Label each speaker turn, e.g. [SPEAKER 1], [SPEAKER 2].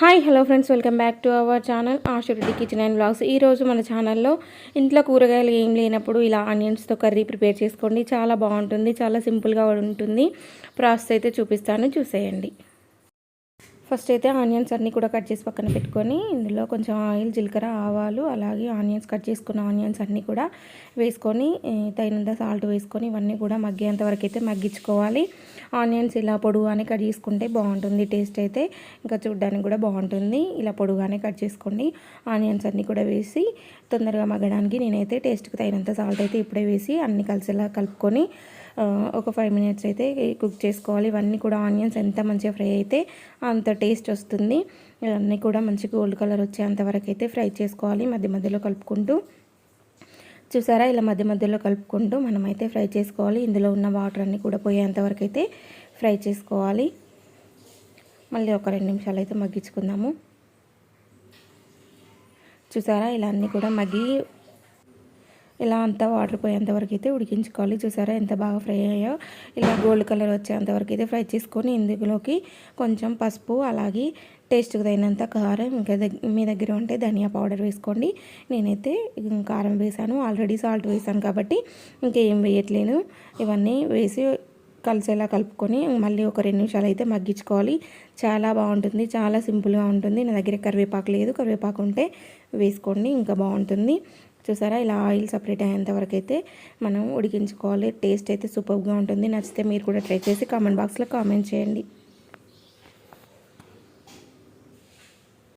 [SPEAKER 1] Hi hello friends welcome back to our channel Ashu Reddy kitchen and blogs ఈరోజు మన ఛానల్లో ఇంట్లో కూరగాయలు ఏం లేనప్పుడు ఇలా ఆనియన్స్తో కర్రీ ప్రిపేర్ చేసుకోండి. చాలా బాగుంటుంది చాలా సింపుల్గా ఉంటుంది. ప్రాసెస్ అయితే చూపిస్తాను చూసేయండి. ఫస్ట్ అయితే ఆనియన్స్ అన్నీ కూడా కట్ చేసి పక్కన పెట్టుకొని ఇందులో కొంచెం ఆయిల్ జీలకర్ర ఆవాలు అలాగే ఆనియన్స్ కట్ చేసుకున్న ఆనియన్స్ అన్నీ కూడా వేసుకొని తగినంత సాల్ట్ వేసుకొని ఇవన్నీ కూడా మగ్గేంత వరకు అయితే మగ్గించుకోవాలి. ఆనియన్స్ ఇలా పొడుగానే కట్ చేసుకుంటే బాగుంటుంది టేస్ట్ అయితే ఇంకా చూడడానికి కూడా బాగుంటుంది. ఇలా పొడుగానే కట్ చేసుకోండి. ఆనియన్స్ అన్నీ కూడా వేసి తొందరగా మగ్గడానికి నేనైతే టేస్ట్కి తగినంత సాల్ట్ అయితే ఇప్పుడే వేసి అన్ని కలిసేలా కలుపుకొని ఒక ఫైవ్ మినిట్స్ అయితే కుక్ చేసుకోవాలి. ఇవన్నీ కూడా ఆనియన్స్ ఎంత మంచిగా ఫ్రై అయితే అంత టేస్ట్ వస్తుంది. ఇవన్నీ కూడా మంచి గోల్డ్ కలర్ వచ్చేంతవరకు అయితే ఫ్రై చేసుకోవాలి. మధ్య మధ్యలో కలుపుకుంటూ. చూసారా? ఇలా మధ్య మధ్యలో కలుపుకుంటూ మనమైతే ఫ్రై చేసుకోవాలి. ఇందులో ఉన్న వాటర్ అన్నీ కూడా పోయేంతవరకు అయితే ఫ్రై చేసుకోవాలి. మళ్ళీ ఒక రెండు నిమిషాలు అయితే మగ్గించుకుందాము. చూసారా? ఇలా అన్నీ కూడా మగ్గి ఇలా అంతా వాటర్ పోయేంతవరకు అయితే ఉడికించుకోవాలి. చూసారా ఎంత బాగా ఫ్రై అయ్యాయో? ఇలా గోల్డ్ కలర్ వచ్చేంతవరకు అయితే ఫ్రై చేసుకొని ఇందులోకి కొంచెం పసుపు అలాగే టేస్ట్కి తగినంత కారం ఇంకా మీ దగ్గర ఉంటే ధనియా పౌడర్ వేసుకోండి. నేనైతే కారం వేసాను. ఆల్రెడీ సాల్ట్ వేసాను కాబట్టి ఇంకేం వేయట్లేను. ఇవన్నీ వేసి కలిసేలా కలుపుకొని మళ్ళీ ఒక రెండు నిమిషాలు అయితే మగ్గించుకోవాలి. చాలా బాగుంటుంది. చాలా సింపుల్గా ఉంటుంది. నా దగ్గర కరివేపాకు లేదు. కరివేపాకు ఉంటే వేసుకోండి. ఇంకా బాగుంటుంది. చూసారా? ఇలా ఆయిల్ సపరేట్ అయ్యేంత వరకు అయితే మనం ఉడికించుకోవాలి. టేస్ట్ అయితే సూపర్గా ఉంటుంది. నచ్చితే మీరు కూడా ట్రై చేసి కామెంట్ బాక్స్లో కామెంట్ చేయండి.